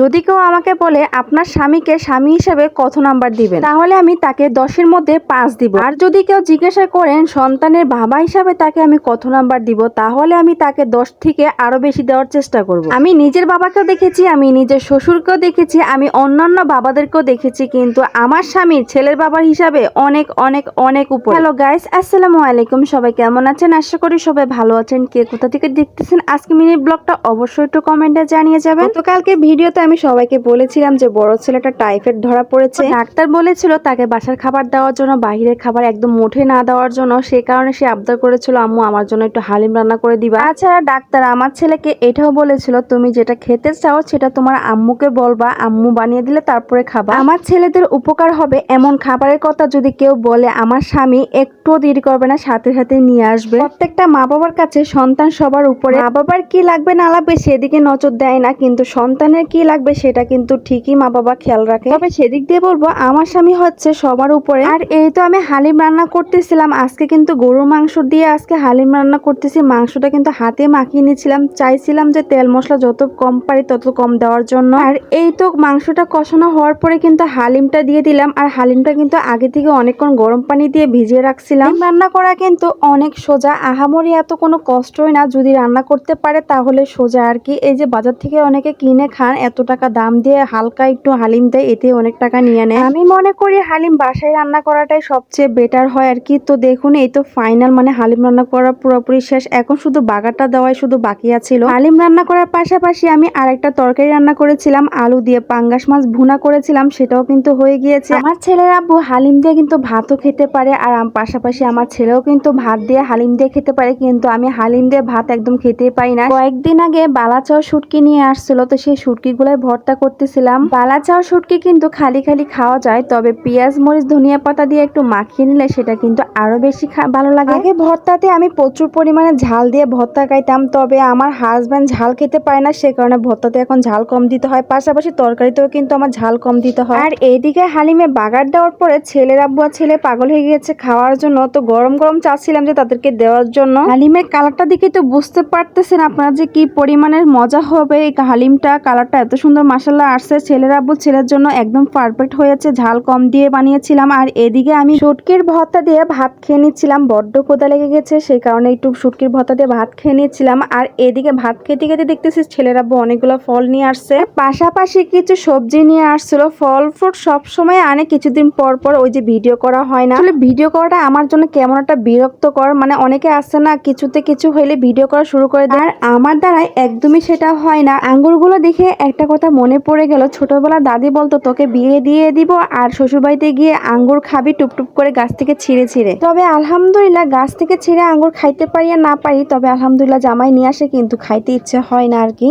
যদি কেউ আমাকে বলে, আপনার স্বামীকে স্বামী হিসেবে কত নাম্বার দিবেন? তাহলে আমি তাকে দশের মধ্যে পাঁচ দিব। আর যদি কেউ জিজ্ঞাসা করেন, সন্তানের বাবা হিসাবে তাকে আমি কত নাম্বার দিব? তাহলে আমি তাকে দশ থেকে আরও বেশি দেওয়ার চেষ্টা করব। আমি নিজের বাবাকেও দেখেছি, আমি নিজের শ্বশুরকেও দেখেছি, আমি অন্যান্য বাবাদেরকেও দেখেছি, কিন্তু আমার স্বামী ছেলের বাবার হিসাবে অনেক অনেক অনেক উপর। হ্যালো গাইস, আসসালামু আলাইকুম। সবাই কেমন আছেন? আশা করি সবাই ভালো আছেন। কে কোথা থেকে দেখতেছেন? আজকে মিনি ব্লগটা অবশ্যই একটু কমেন্টে জানিয়ে যাবেন। তো কালকে ভিডিওতে আমি সবাইকে বলেছিলাম যে বড় ছেলেটা টাইফয়েড ধরা পড়েছে। ডাক্তার বলেছিল তাকে বাসার খাবার দেওয়ার জন্য, বাহিরের খাবার একদম মুঠে না দেওয়ার জন্য। সে কারণে সে আবদার করেছিল, আম্মু, আমার জন্য একটু হালিম রান্না করে দিবা। তাছাড়া ডাক্তার আমার ছেলেকে এটাও বলেছিল, তুমি যেটা খেতে চাও সেটা তোমার আম্মুকে বলবা, আম্মু বানিয়ে দিলে তারপরে খাবা। আমার ছেলেদের উপকার হবে এমন খাবারের কথা যদি কেউ বলে, আমার স্বামী একটুও দেরি করবে না, সাথে সাথে নিয়ে আসবে। প্রত্যেকটা মা বাবার কাছে সন্তান সবার উপরে। মা বাবার কি লাগবে না লাগবে সেদিকে নজর দেয় না, কিন্তু সন্তানের কি লাগবে সেটা কিন্তু ঠিকই মা বাবা খেয়াল রাখে। তবে সেদিক দিয়ে বলব, আমার স্বামী হচ্ছে সবার উপরে। আর এই তো আমি হালিম রান্না করতেছিলাম, আজকে কিন্তু গরুর মাংস দিয়ে আজকে হালিম রান্না করতেছি। মাংসটা কিন্তু হাতে মাখিয়ে নিয়েছিলাম, চাইছিলাম যে তেল মশলা যত কম পারি তত কম দেওয়ার জন্য। আর এই তো মাংসটা কষানো হওয়ার পরে কিন্তু হালিমটা দিয়ে দিলাম, আর হালিমটা কিন্তু আগে থেকে অনেকক্ষণ গরম পানি দিয়ে ভিজিয়ে রাখছিলাম। রান্না করা কিন্তু অনেক সোজা। আহামরি এত কোনো কষ্টই না, যদি রান্না করতে পারে তাহলে সোজা আর কি। এই যে বাজার থেকে অনেকে কিনে খান, এত টাকা দাম দিয়ে হালকা একটু হালিম দেয়, এতে অনেক টাকা নিয়ে নেয়। আমি মনে করি হালিম বাসায় রান্না করাটাই সবচেয়ে বেটার হয় আর কি। তো দেখুন, এই তো ফাইনাল মানে হালিম রান্না করা পুরোপুরি শেষ। এখন শুধু বাগারটা দেওয়াই শুধু বাকি আছিল। হালিম রান্না করার পাশাপাশি আমি আরেকটা তরকারি রান্না করেছিলাম, আলু দিয়ে পাঙ্গাস মাছ ভুনা করেছিলাম, সেটাও কিন্তু হয়ে গিয়েছে। আমার ছেলের আব্বু হালিম দিয়ে কিন্তু ভাতও খেতে পারে, আর পাশাপাশি আমার ছেলেও কিন্তু ভাত দিয়ে হালিম দিয়ে খেতে পারে, কিন্তু আমি হালিম দিয়ে ভাত একদম খেতেই পাই না। কয়েকদিন আগে বালাচাও শুটকি নিয়ে আসছিল, তো সেই শুটকি গুলাই ভর্তা করতেছিলাম। বালাচাও শুটকি কিন্তু খালি খালি খাওয়া যায় তবে পেঁয়াজ মরিচ ধনিয়া পাতা দিয়ে একটু মাখিয়ে নিলে সেটা কিন্তু আরও বেশি ভালো লাগে। আগে ভর্তাতে আমি প্রচুর পরিমাণে ঝাল দিয়ে ভর্তা খাইতাম তবে আমার হাজব্যান্ড ঝাল খেতে পারে না সে কারণে ভর্তাতে এখন ঝাল কম দিতে হয়। পাশাপাশি তরকারিতেও কিন্তু আমার ঝাল কম দিতে হয়। আর এইদিকে হালিমে বাগার দেওয়ার পরে ছেলের আব্বু আর ছেলে পাগল হয়ে গিয়েছে খাওয়ার জন্য তো গরম গরম চাচ্ছিলাম যে তাদেরকে দেওয়ার জন্য। হালিমের কালারটা দেখে তো বুঝতে পারতেছেন আপনারা যে কি পরিমাণের মজা হবে এই হালিমটা কালারটা এত সুন্দর মাসাল্লাহ আসছে। ছেলের আব্বু ছেলের জন্য একদম পারফেক্ট হয়েছে। ঝাল কম দিয়ে বানিয়েছিলাম। আর এদিকে আমি শুটকির ভর্তা দিয়ে ভাত খেয়ে নিচ্ছিলাম। বড্ড কোদা লেগে গেছে, সেই কারণে একটু শুটকির ভর্তা দিয়ে ভাত খেয়ে নিচ্ছিলাম। আর এদিকে ভাত খেতে খেতে দেখতেছি ছেলের আব্বু অনেকগুলো ফল নিয়ে আসছে। পাশাপাশি কিছু সবজি নিয়ে আসছিল। ফল ফ্রুট সব সময় আনে, কিছুদিন পর পর ওই যে ভিডিও করা হয় না। ভিডিও করাটা আমার জন্য কেমন একটা বিরক্তকর। মানে অনেকে আসছে না, কিছুতে কিছু হইলে ভিডিও করা শুরু করে দেয়। আর আমার দ্বারাই একদমই সেটা হয় না। আঙ্গুরগুলো দেখে একটা কথা মনে পড়ে গেল। ছোটবেলা দাদি বলতো, তোকে বিয়ে দিয়ে দিব আর শ্বশুরবাড়িতে গিয়ে আঙ্গুর খাবি টুপটুপ করে গাছ থেকে ছিঁড়ে ছিঁড়ে। তবে আলহামদুলিল্লাহ গাছ থেকে ছিঁড়ে আঙ্গুর খাইতে পারি না পারি, তবে আলহামদুলিল্লাহ জামাই নিয়ে আসে, কিন্তু খাইতে ইচ্ছে হয় না আর কি।